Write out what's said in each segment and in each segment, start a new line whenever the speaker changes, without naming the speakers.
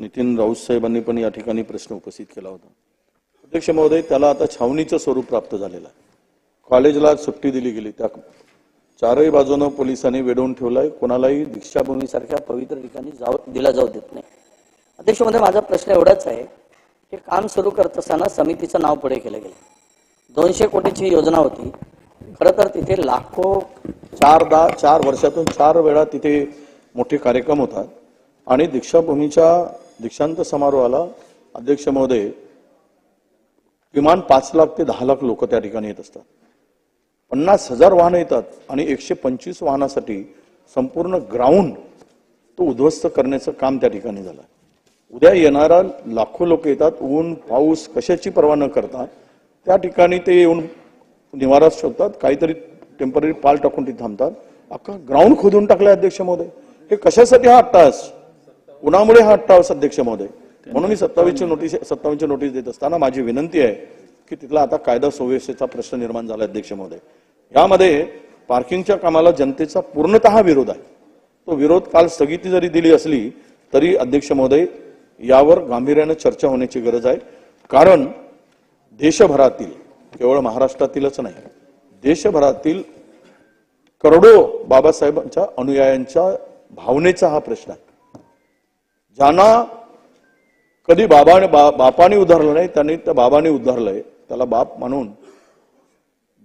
नितीन राऊत साहेबांनी पण या ठिकाणी प्रश्न उपस्थित केला होता अध्यक्ष महोदय त्याला आता छावणीचं स्वरूप प्राप्त झालेलं आहे कॉलेजला सुट्टी दिली गेली त्या चारही बाजूनं पोलिसांनी वेढवून ठेवलाय कोणालाही दीक्षाभूमीसारख्या पवित्र ठिकाणी जाऊ दिला जाऊ देत नाही अध्यक्ष महोदय माझा प्रश्न एवढाच आहे की काम सुरू करत असताना समितीचं नाव पुढे केलं गेलं दोनशे कोटीची योजना होती खरं तर तिथे लाखो चारदा चार वर्षातून चार वेळा तिथे मोठे कार्यक्रम होतात आणि दीक्षाभूमीच्या दीक्षांत समारोहाला अध्यक्ष महोदय किमान पाच लाख ते दहा लाख लोक त्या ठिकाणी येत असतात पन्नास हजार वाहनं येतात आणि एकशे पंचवीस वाहनासाठी संपूर्ण ग्राउंड तो उद्ध्वस्त करण्याचं काम त्या ठिकाणी झालं उद्या येणारा लाखो लोक येतात ऊन पाऊस कशाची पर्वा न करता त्या ठिकाणी ते येऊन निवारा शोधतात काहीतरी टेम्पररी पाल टाकून ते थांबतात अख्खा ग्राउंड खोदून टाकलाय अध्यक्ष महोदय हे कशासाठी हा तास उन्हामुळे हा अठ्ठावीस अध्यक्ष महोदय म्हणून मी सत्तावीसची नोटीस सत्तावीसची नोटीस देत असताना माझी विनंती आहे की तिथला आता कायदा सुव्यवस्थेचा प्रश्न निर्माण झाला अध्यक्ष महोदय यामध्ये पार्किंगच्या कामाला जनतेचा पूर्णतः विरोध आहे तो विरोध काल स्थगिती जरी दिली असली तरी अध्यक्ष महोदय यावर गांभीर्यानं चर्चा होण्याची गरज आहे कारण देशभरातील केवळ महाराष्ट्रातीलच नाही देशभरातील करोडो बाबासाहेबांच्या अनुयायांच्या भावनेचा हा प्रश्न आहे ज्यांना कधी बाबाने बा बापाने उधारलं नाही त्यांनी त्या बाबाने उधारलंय त्याला बाप म्हणून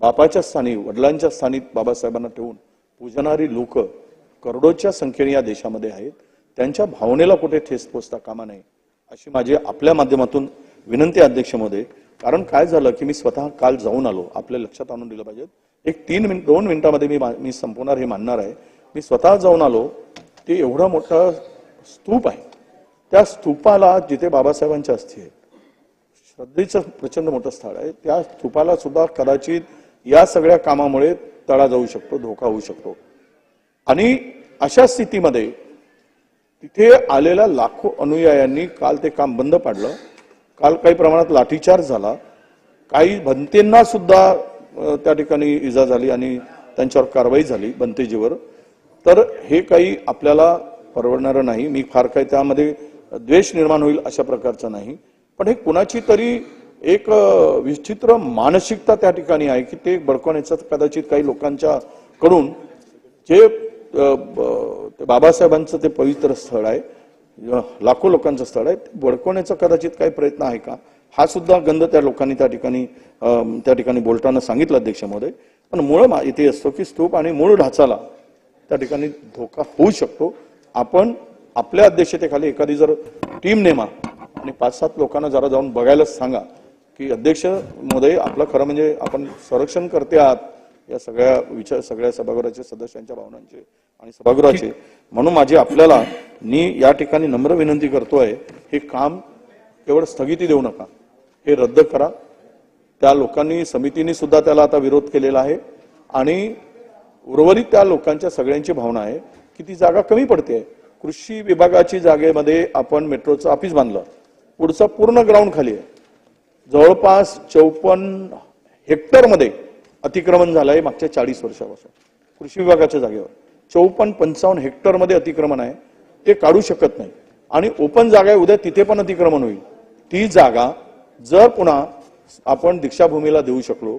बापाच्या स्थानी वडिलांच्या स्थानी बाबासाहेबांना ठेवून पूजणारी लोक करोडोच्या संख्येने या देशामध्ये आहेत त्यांच्या भावनेला कुठे ठेस पोचता कामा नाही अशी माझी आपल्या माध्यमातून विनंती अध्यक्ष कारण काय झालं की मी स्वतः काल जाऊन आलो आपल्या लक्षात आणून दिलं पाहिजे एक तीन मिनट दोन मिनिटामध्ये मी मी संपवणार हे मानणार आहे मी स्वतः जाऊन आलो ते एवढा मोठा स्तूप आहे त्या स्तूपाला जिथे बाबासाहेबांच्या अस्थी आहे श्रद्धेचं प्रचंड मोठं स्थळ आहे त्या स्तूपाला सुद्धा कदाचित या सगळ्या कामामुळे तडा जाऊ शकतो धोका होऊ शकतो आणि अशा स्थितीमध्ये तिथे आलेल्या लाखो अनुयायांनी काल ते काम बंद पाडलं काल काही प्रमाणात लाठीचार्ज झाला काही भंतेंना सुद्धा त्या ठिकाणी इजा झाली आणि त्यांच्यावर कारवाई झाली भंतेजीवर तर हे काही आपल्याला परवडणारं नाही मी फार काही त्यामध्ये द्वेष निर्माण होईल अशा प्रकारचं नाही पण हे कुणाची तरी एक विचित्र मानसिकता त्या ठिकाणी आहे की ते भडकवण्याचा कदाचित काही लोकांच्या कडून जे बाबासाहेबांचं ते पवित्र स्थळ आहे लाखो लोकांचं स्थळ आहे ते भडकवण्याचा कदाचित काही प्रयत्न आहे का हा सुद्धा गंध त्या लोकांनी त्या ठिकाणी त्या ठिकाणी बोलताना सांगितलं अध्यक्षामध्ये पण मूळ इथे असतो की स्तूप आणि मूळ ढाचाला त्या ठिकाणी धोका होऊ शकतो आपण आपल्या अध्यक्षतेखाली एखादी जर टीम नेमा आणि पाच सात लोकांना जरा जाऊन बघायला सांगा की अध्यक्ष महोदय आपलं खरं म्हणजे आपण संरक्षण करते आहात या सगळ्या विचार सगळ्या सभागृहाच्या सदस्यांच्या भावनांचे आणि सभागृहाचे म्हणून माझी आपल्याला मी या ठिकाणी नम्र विनंती करतोय हे काम केवळ स्थगिती देऊ नका हे रद्द करा त्या लोकांनी समितीने सुद्धा त्याला आता विरोध केलेला आहे आणि उर्वरित त्या लोकांच्या सगळ्यांची भावना आहे की ती जागा कमी पडते आहे कृषी विभागाची जागेमध्ये आपण मेट्रोचं ऑफिस बांधलं पुढचं पूर्ण ग्राउंड खाली आहे जवळपास चौपन्न हेक्टरमध्ये अतिक्रमण झालं आहे मागच्या चाळीस वर्षापासून कृषी विभागाच्या जागेवर चौपन्न पंचावन्न हेक्टरमध्ये अतिक्रमण आहे ते काढू शकत नाही आणि ओपन जागा आहे उद्या तिथे पण अतिक्रमण होईल ती जागा जर पुन्हा आपण दीक्षाभूमीला देऊ शकलो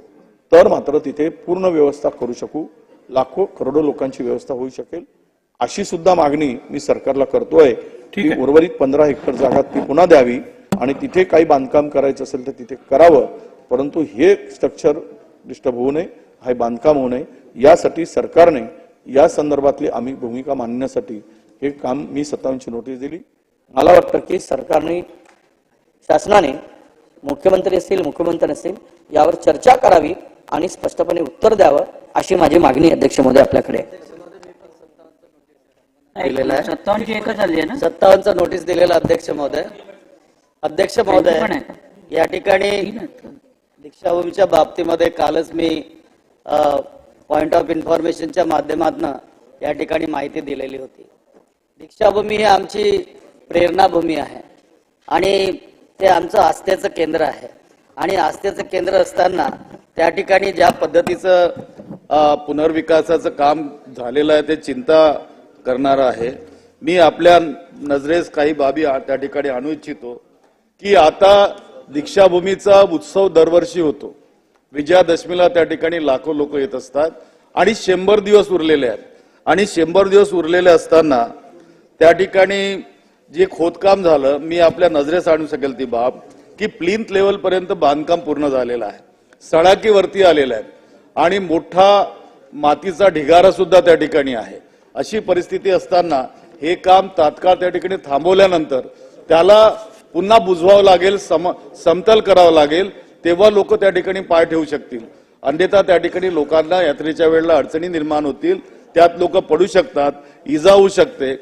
तर मात्र तिथे पूर्ण व्यवस्था करू शकू लाखो करोडो लोकांची व्यवस्था होऊ शकेल अशी सुद्धा मागणी मी सरकारला करतोय की उर्वरित पंधरा हेक्टर जागा ती पुन्हा द्यावी आणि तिथे काही बांधकाम करायचं असेल तर तिथे करावं परंतु हे स्ट्रक्चर डिस्टर्ब होऊ नये हे बांधकाम होऊ नये यासाठी सरकारने या संदर्भातली आम्ही भूमिका मांडण्यासाठी हे काम मी सत्तावीसची नोटीस दिली
मला वाटतं की सरकारने शासनाने मुख्यमंत्री असतील मुख्यमंत्री असतील यावर चर्चा करावी आणि स्पष्टपणे उत्तर द्यावं अशी माझी मागणी अध्यक्ष मोदी आपल्याकडे दिलेला आहे एकच आहे नोटीस दिलेला अध्यक्ष महोदय अध्यक्ष महोदय या ठिकाणी दीक्षाभूमीच्या बाबतीमध्ये कालच मी पॉइंट ऑफ इन्फॉर्मेशनच्या माध्यमातून या ठिकाणी माहिती दिलेली होती दीक्षाभूमी ही आमची प्रेरणाभूमी आहे आणि ते आमचं आस्थेचं केंद्र आहे आणि आस्थेचं केंद्र असताना त्या ठिकाणी ज्या पद्धतीचं पुनर्विकासाचं काम झालेलं आहे ते चिंता करणार आहे मी आपल्या नजरेस काही बाबी त्या ठिकाणी आणू इच्छितो की आता दीक्षाभूमीचा उत्सव दरवर्षी होतो विजयादशमीला त्या ठिकाणी लाखो लोक येत असतात आणि शंभर दिवस उरलेले आहेत आणि शंभर दिवस उरलेले असताना त्या ठिकाणी जे खोदकाम झालं मी आपल्या नजरेस आणू शकेल ती बाब की प्लिंथ लेवलपर्यंत बांधकाम पूर्ण झालेलं आहे सडाकीवरती आलेलं आहे आणि मोठा मातीचा ढिगारा सुद्धा त्या ठिकाणी आहे अशी परिस्थिती असताना हे काम तात्काळ त्या ठिकाणी थांबवल्यानंतर त्याला पुन्हा बुजवावं लागेल सम समतल करावं लागेल तेव्हा लोक त्या ठिकाणी पाय ठेवू शकतील अन्यथा त्या ठिकाणी लोकांना यात्रेच्या वेळेला अडचणी निर्माण होतील त्यात लोक पडू शकतात इजा होऊ शकते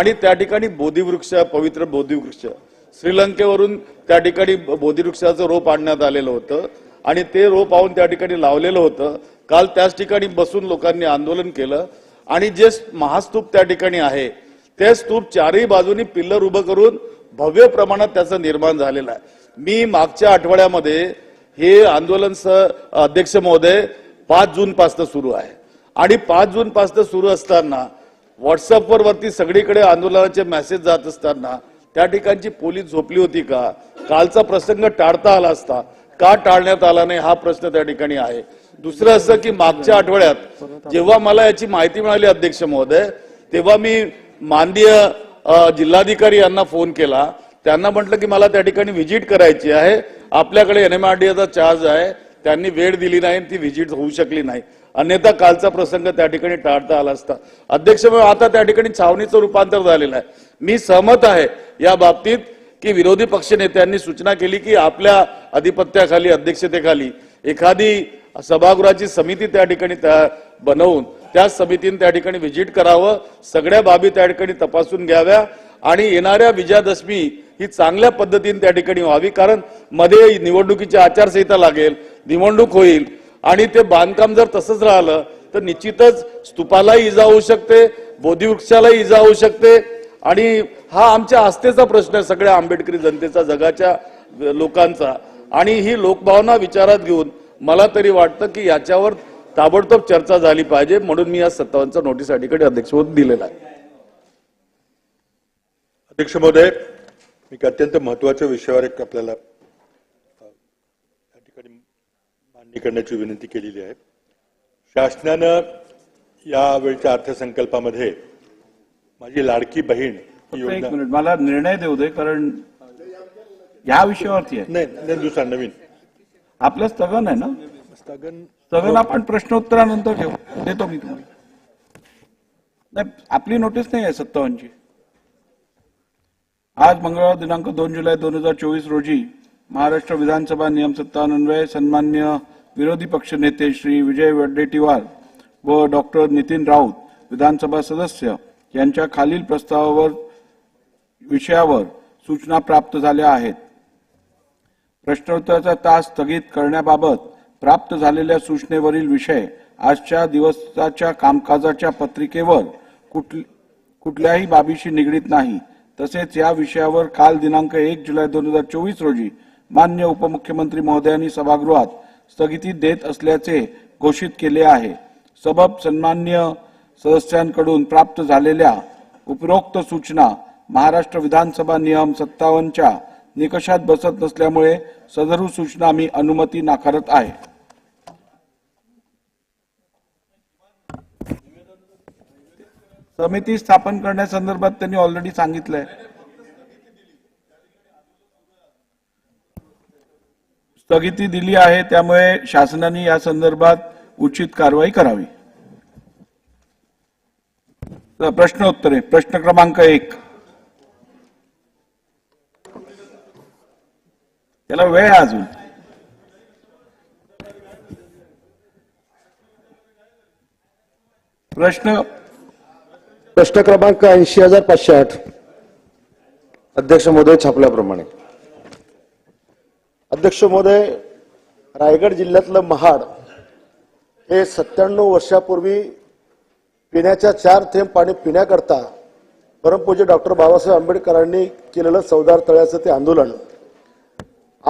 आणि त्या ठिकाणी बोधीवृक्ष पवित्र बोधीवृक्ष श्रीलंकेवरून त्या ठिकाणी बोधिवृक्षाचं रोप आणण्यात आलेलं होतं आणि ते रोप आणून त्या ठिकाणी लावलेलं होतं काल त्याच ठिकाणी बसून लोकांनी आंदोलन केलं आणि जे महास्तूप त्या ठिकाणी आहे ते स्तूप चारही बाजूनी पिल्लर उभं करून भव्य प्रमाणात त्याचं निर्माण झालेलं आहे मी मागच्या आठवड्यामध्ये हे आंदोलन स अध्यक्ष महोदय पाच जून पासनं सुरू आहे आणि पाच जून पासनं सुरू असताना व्हॉट्सअपवर वरती सगळीकडे आंदोलनाचे मेसेज जात असताना त्या ठिकाणची पोलीस झोपली होती का कालचा प्रसंग टाळता आला असता का टाळण्यात आला नाही हा प्रश्न त्या ठिकाणी आहे दुसरं असं की मागच्या आठवड्यात जेव्हा मला याची माहिती मिळाली अध्यक्ष महोदय तेव्हा मी माननीय जिल्हाधिकारी यांना फोन केला त्यांना म्हटलं की मला त्या ठिकाणी व्हिजिट करायची आहे आपल्याकडे एन एम आर चार्ज आहे त्यांनी वेळ दिली नाही ती व्हिजिट होऊ शकली नाही अन्यथा कालचा प्रसंग त्या ठिकाणी टाळता आला असता अध्यक्ष आता त्या ठिकाणी छावणीचं रूपांतर झालेलं आहे मी सहमत आहे या बाबतीत की विरोधी पक्षनेत्यांनी सूचना केली की आपल्या अधिपत्याखाली अध्यक्षतेखाली एखादी सभागृहाची समिती त्या ठिकाणी बनवून त्या समितीने त्या ठिकाणी व्हिजिट करावं सगळ्या बाबी त्या ठिकाणी तपासून घ्याव्या आणि येणाऱ्या विजयादशमी ही चांगल्या पद्धतीने त्या ठिकाणी व्हावी कारण मध्ये निवडणुकीची आचारसंहिता लागेल निवडणूक होईल आणि ते बांधकाम जर तसंच राहिलं तर निश्चितच स्तूपालाही इजा होऊ शकते बोधिवृक्षालाही इजा होऊ शकते आणि हा आमच्या आस्थेचा प्रश्न आहे सगळ्या आंबेडकरी जनतेचा जगाच्या लोकांचा आणि ही लोकभावना विचारात घेऊन मला तरी वाटतं की याच्यावर ताबडतोब चर्चा झाली पाहिजे म्हणून मी या सत्तावांचा नोटीस अलीकडे होत दिलेला आहे
अध्यक्ष महोदय एक अत्यंत महत्वाच्या विषयावर एक आपल्याला या ठिकाणी मांडणी करण्याची विनंती केलेली आहे शासनानं यावेळच्या अर्थसंकल्पामध्ये माझी लाडकी बहीण
एक मिनिट मला निर्णय देऊ दे कारण या विषयावरती आहे
नाही नवीन
आपलं स्थगन आहे ना स्थगन स्थगन आपण प्रश्नोत्तरानंतर घेऊ देतो मी तुम्हाला नाही आपली नोटीस नाही आहे सत्तावनची आज मंगळवार दिनांक दोन जुलै दोन हजार चोवीस रोजी महाराष्ट्र विधानसभा नियम सत्तान्वये सन्मान्य विरोधी पक्ष नेते श्री विजय वडेटीवार व डॉक्टर नितीन राऊत विधानसभा सदस्य यांच्या खालील प्रस्तावावर विषयावर सूचना प्राप्त झाल्या आहेत प्रश्नोत्तराचा तास स्थगित करण्याबाबत प्राप्त झालेल्या सूचनेवरील विषय आजच्या दिवसाच्या कामकाजाच्या पत्रिकेवर कुठल्याही बाबीशी निगडीत नाही तसेच या विषयावर काल दिनांक एक जुलै दोन हजार चोवीस रोजी मान्य उपमुख्यमंत्री महोदयांनी सभागृहात स्थगिती देत असल्याचे घोषित केले आहे सबब सन्मान्य सदस्यांकडून प्राप्त झालेल्या उपरोक्त सूचना महाराष्ट्र विधानसभा नियम सत्तावन्नच्या निकषात बसत नसल्यामुळे सदरू सूचना मी अनुमती नाकारत आहे समिती स्थापन करण्यासंदर्भात त्यांनी ऑलरेडी सांगितलंय स्थगिती दिली आहे त्यामुळे शासनाने या संदर्भात उचित कारवाई करावी प्रश्नोत्तरे प्रश्न क्रमांक एक त्याला वेळ अजून प्रश्न प्रश्न क्रमांक ऐंशी हजार पाचशे आठ अध्यक्ष महोदय छापल्याप्रमाणे अध्यक्ष महोदय रायगड जिल्ह्यातलं महाड हे सत्त्याण्णव वर्षापूर्वी पिण्याच्या चार थेंब पाणी पिण्याकरता परमपूज्य डॉक्टर बाबासाहेब आंबेडकरांनी केलेलं चौदार तळ्याचं ते आंदोलन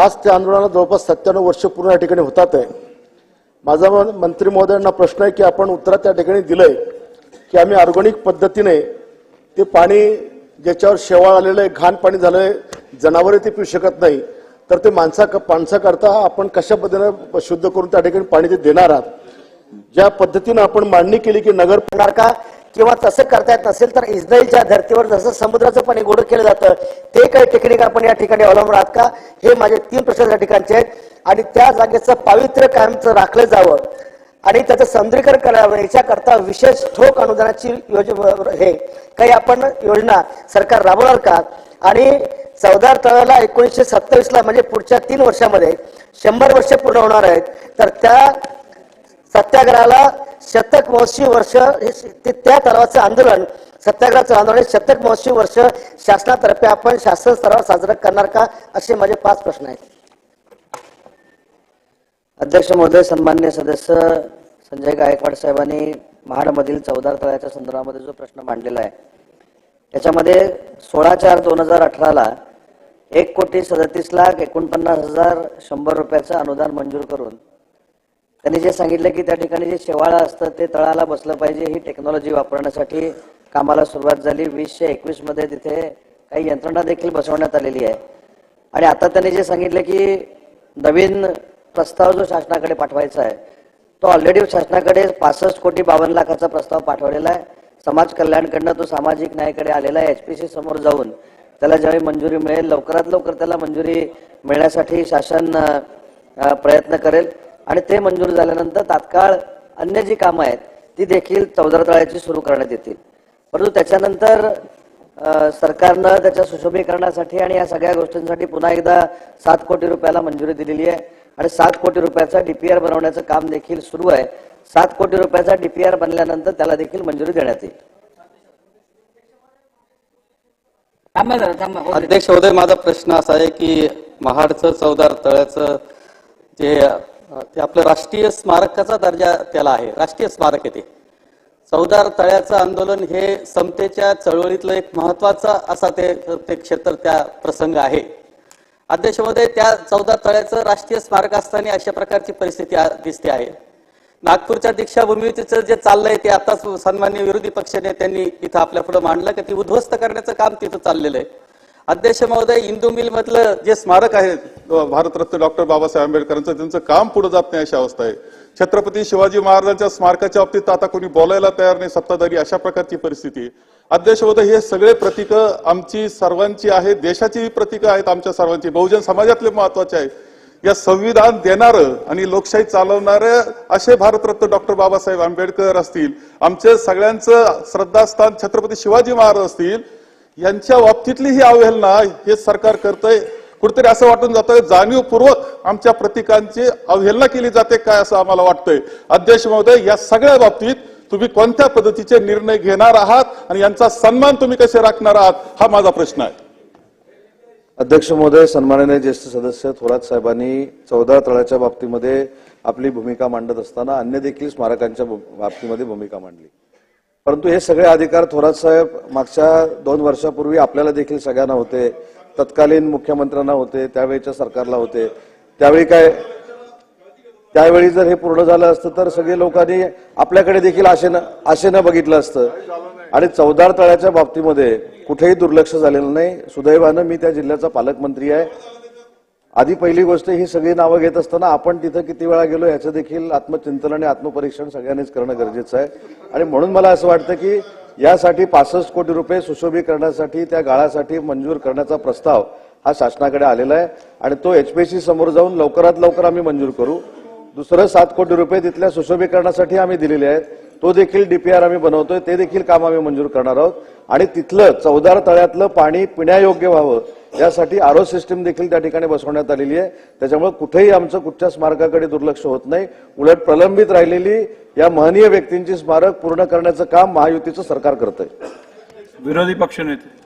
आज त्या आंदोलनाला जवळपास सत्त्याण्णव वर्ष पूर्ण या ठिकाणी होतात आहे माझा मंत्री महोदयांना प्रश्न आहे की आपण उत्तरात त्या ठिकाणी दिलंय की आम्ही ऑर्गॅनिक पद्धतीने ते पाणी ज्याच्यावर शेवाळ आलेलं आहे घाण पाणी झालं आहे जनावरे ते पिऊ शकत नाही तर ते माणसा माणसाकरता आपण कशा पद्धतीनं शुद्ध करून त्या ठिकाणी पाणी ते देणार आहात ज्या पद्धतीनं आपण मांडणी केली की नगर का किंवा तसं करता येत नसेल तर इस्रायलच्या धर्तीवर जसं समुद्राचं पाणी गोड केलं जातं ते काही टेक्निक आपण या ठिकाणी अवलंबून आहात का हे माझे तीन प्रश्न या ठिकाणचे आहेत आणि त्या जागेचं पावित्र्य कायमचं राखलं जावं आणि त्याचं सौंदर्यकरण करावं याच्याकरता विशेष ठोक अनुदानाची योजना हे काही आपण योजना सरकार राबवणार का आणि चौदा तळाला एकोणीसशे ला म्हणजे पुढच्या तीन वर्षामध्ये शंभर वर्ष पूर्ण होणार आहेत तर त्या सत्याग्रहाला शतक महोत्सवी वर्ष हे त्या तलावाचं आंदोलन सत्याग्रहाचं आंदोलन शतक महोत्सवी वर्ष शासनातर्फे आपण शासन स्तरावर साजरं करणार का असे माझे पाच प्रश्न आहेत अध्यक्ष महोदय सन्मान्य सदस्य संजय गायकवाड साहेबांनी महाडमधील चौदार तळ्याच्या संदर्भामध्ये जो प्रश्न मांडलेला आहे त्याच्यामध्ये सोळा चार दोन हजार अठराला एक कोटी सदतीस लाख एकोणपन्नास हजार शंभर रुपयाचं अनुदान मंजूर करून त्यांनी जे सांगितलं की त्या ठिकाणी जे शेवाळं असतं ते तळाला बसलं पाहिजे ही टेक्नॉलॉजी वापरण्यासाठी कामाला सुरुवात झाली वीसशे एकवीसमध्ये तिथे काही यंत्रणा देखील बसवण्यात आलेली आहे आणि आता त्यांनी जे सांगितलं की नवीन प्रस्ताव जो शासनाकडे पाठवायचा आहे तो ऑलरेडी शासनाकडे पासष्ट कोटी बावन्न लाखाचा प्रस्ताव पाठवलेला आहे समाज कल्याणकडनं तो सामाजिक न्यायाकडे आलेला आहे एच पी सी समोर जाऊन त्याला ज्यावेळी मंजुरी मिळेल लवकरात लवकर त्याला मंजुरी मिळण्यासाठी शासन प्रयत्न करेल आणि ते मंजूर झाल्यानंतर तात्काळ अन्य जी कामं आहेत ती देखील चौदा तळ्याची सुरू करण्यात येतील परंतु त्याच्यानंतर सरकारनं त्याच्या सुशोभीकरणासाठी आणि या सगळ्या गोष्टींसाठी पुन्हा एकदा सात कोटी रुपयाला मंजुरी दिलेली आहे आणि सात कोटी रुपयाचा डीपीआर बनवण्याचं काम देखील सुरू आहे सात कोटी रुपयाचा डीपीआर बनल्यानंतर त्याला देखील मंजुरी देण्यात येईल अध्यक्ष उदय माझा प्रश्न असा आहे की महाडचं चौदार तळ्याचं जे ते आपलं राष्ट्रीय स्मारकाचा दर्जा त्याला आहे राष्ट्रीय स्मारक आहे ते चौदार तळ्याचं आंदोलन हे समतेच्या चळवळीतलं एक महत्वाचं असा ते ते क्षेत्र त्या प्रसंग आहे अध्यक्षमध्ये त्या चौदा तळ्याचं राष्ट्रीय स्मारक असताना अशा प्रकारची परिस्थिती दिसते आहे नागपूरच्या दीक्षाभूमीचं जे चाललंय ते आताच सन्मान्य विरोधी पक्षनेत्यांनी इथं आपल्या पुढे मांडलं की ती उद्ध्वस्त करण्याचं काम तिथं चाललेलं आहे अध्यक्ष महोदय इंदू मिल मधलं जे स्मारक आहे भारतरत्न डॉक्टर बाबासाहेब आंबेडकरांचं त्यांचं काम पुढे जात नाही अशी अवस्था आहे छत्रपती शिवाजी महाराजांच्या स्मारकाच्या बाबतीत आता कोणी बोलायला तयार नाही सत्ताधारी अशा प्रकारची परिस्थिती अध्यक्ष महोदय हे सगळे प्रतीक आमची सर्वांची आहेत देशाची प्रतीक आहेत आमच्या सर्वांची बहुजन समाजातले महत्वाचे आहेत या संविधान देणारं आणि लोकशाही चालवणारे असे भारतरत्न डॉक्टर बाबासाहेब आंबेडकर असतील आमचे सगळ्यांचं श्रद्धास्थान छत्रपती शिवाजी महाराज असतील यांच्या बाबतीतली ही अवहेलना हे सरकार करतंय कुठेतरी असं वाटून जातं जाणीवपूर्वक आमच्या प्रतिकांची अवहेलना केली जाते काय असं आम्हाला वाटतंय अध्यक्ष महोदय या सगळ्या बाबतीत तुम्ही कोणत्या पद्धतीचे निर्णय घेणार आहात आणि यांचा सन्मान तुम्ही कसे राखणार आहात हा माझा प्रश्न आहे
अध्यक्ष महोदय सन्माननीय ज्येष्ठ सदस्य थोरात साहेबांनी चौदा तळाच्या बाबतीमध्ये आपली भूमिका मांडत असताना अन्य देखील स्मारकांच्या बाबतीमध्ये भूमिका मांडली परंतु हे सगळे अधिकार थोरात साहेब मागच्या दोन वर्षापूर्वी आपल्याला देखील सगळ्यांना होते तत्कालीन मुख्यमंत्र्यांना होते त्यावेळीच्या सरकारला होते त्यावेळी काय त्यावेळी जर हे पूर्ण झालं असतं तर सगळे लोकांनी आपल्याकडे देखील आशेनं आशेनं बघितलं असतं आणि चौदार तळ्याच्या बाबतीमध्ये कुठेही दुर्लक्ष झालेलं नाही सुदैवानं मी त्या जिल्ह्याचा पालकमंत्री आहे आधी पहिली गोष्ट ही सगळी नावं घेत असताना आपण तिथं किती वेळा गेलो याचं देखील आत्मचिंतन आणि आत्मपरीक्षण सगळ्यांनीच करणं गरजेचं आहे आणि म्हणून मला असं वाटतं की यासाठी पासष्ट कोटी रुपये सुशोभीकरणासाठी त्या गाळासाठी मंजूर करण्याचा प्रस्ताव हा शासनाकडे आलेला आहे आणि तो एचपीसी समोर जाऊन लवकरात लवकर आम्ही मंजूर करू दुसरं सात कोटी रुपये तिथल्या सुशोभीकरणासाठी आम्ही दिलेले आहेत तो देखील डीपीआर आम्ही बनवतोय ते देखील काम आम्ही मंजूर करणार आहोत आणि तिथलं चौदार तळ्यातलं पाणी पिण्यायोग्य व्हावं यासाठी आरो सिस्टीम देखील त्या ठिकाणी बसवण्यात आलेली आहे त्याच्यामुळे कुठेही आमचं कुठच्या स्मारकाकडे दुर्लक्ष होत नाही उलट प्रलंबित राहिलेली या महनीय व्यक्तींची स्मारक पूर्ण करण्याचं काम महायुतीचं सरकार करत आहे
विरोधी पक्षनेते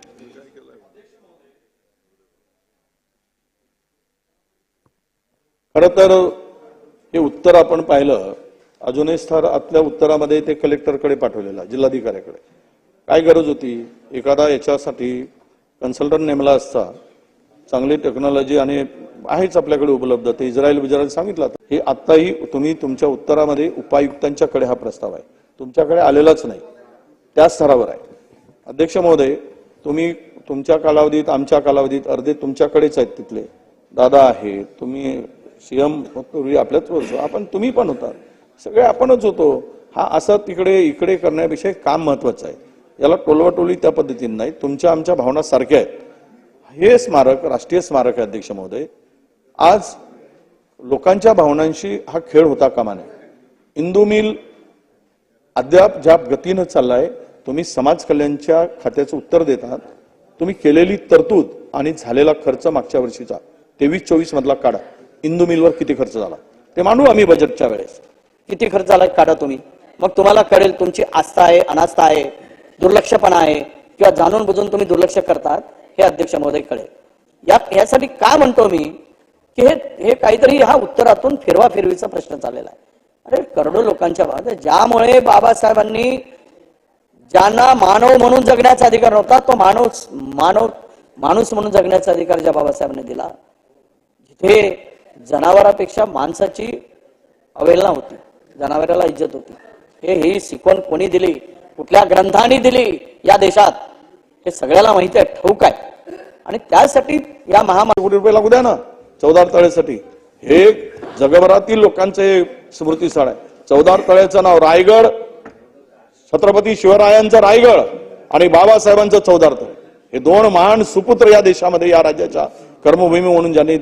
खरं तर हे उत्तर आपण पाहिलं अजूनही स्थर आतल्या उत्तरामध्ये ते कलेक्टरकडे पाठवलेलं जिल्हाधिकाऱ्याकडे काय गरज होती एखादा याच्यासाठी कन्सल्टंट नेमला असता चांगली टेक्नॉलॉजी आणि आहेच आपल्याकडे उपलब्ध ते इस्रायल बिज्रायल सांगितलं हे आत्ताही तुम्ही तुमच्या उत्तरामध्ये उपायुक्तांच्याकडे हा प्रस्ताव आहे तुमच्याकडे आलेलाच नाही त्या स्तरावर आहे अध्यक्ष महोदय तुम्ही तुमच्या कालावधीत आमच्या कालावधीत अर्धे तुमच्याकडेच आहेत तिथले दादा आहे तुम्ही सीएम पूर्वी आपल्याच होतो आपण तुम्ही पण होता सगळे आपणच होतो हा असा तिकडे इकडे करण्यापेक्षा काम महत्वाचं आहे याला टोलवाटोली त्या पद्धतीने नाही तुमच्या आमच्या भावना सारख्या आहेत हे स्मारक राष्ट्रीय स्मारक आहे अध्यक्ष महोदय आज लोकांच्या भावनांशी हा खेळ होता कामा नये इंदू मिल अद्याप ज्या गतीनं चाललाय तुम्ही समाज कल्याणच्या खात्याचं उत्तर देतात तुम्ही केलेली तरतूद आणि झालेला खर्च मागच्या वर्षीचा तेवीस चोवीस मधला काढा इंदू मिलवर किती खर्च झाला ते मांडू आम्ही बजेटच्या वेळेस किती खर्च झाला काढा तुम्ही मग तुम्हाला कळेल तुमची आस्था आहे अनास्था आहे दुर्लक्षपणा आहे किंवा जाणून बुजून तुम्ही दुर्लक्ष करतात हे अध्यक्ष महोदय कळेल या यासाठी काय म्हणतो मी की हे हे काहीतरी हा उत्तरातून फिरवा फिरवीचा प्रश्न चाललेला आहे अरे करोडो लोकांच्या बाबत ज्यामुळे बाबासाहेबांनी ज्यांना मानव म्हणून जगण्याचा अधिकार नव्हता तो मानव मानव माणूस म्हणून जगण्याचा अधिकार ज्या बाबासाहेबांनी दिला जिथे जनावरापेक्षा माणसाची अवहेलना होती जनावराला इज्जत होती हे ही शिकवण कोणी दिली कुठल्या ग्रंथांनी दिली या देशात हे सगळ्याला माहिती आहे ठाऊक आहे आणि त्यासाठी या महामार्ग कोटी रुपये लागू द्या ना चौदार तळ्यासाठी हे जगभरातील लोकांचे स्मृती स्मृतीस्थळ आहे चौदार तळ्याचं नाव रायगड छत्रपती शिवरायांचं रायगड आणि बाबासाहेबांचं चौदार तळ हे दोन महान सुपुत्र या देशामध्ये या राज्याच्या कर्मभूमी म्हणून ज्यांनी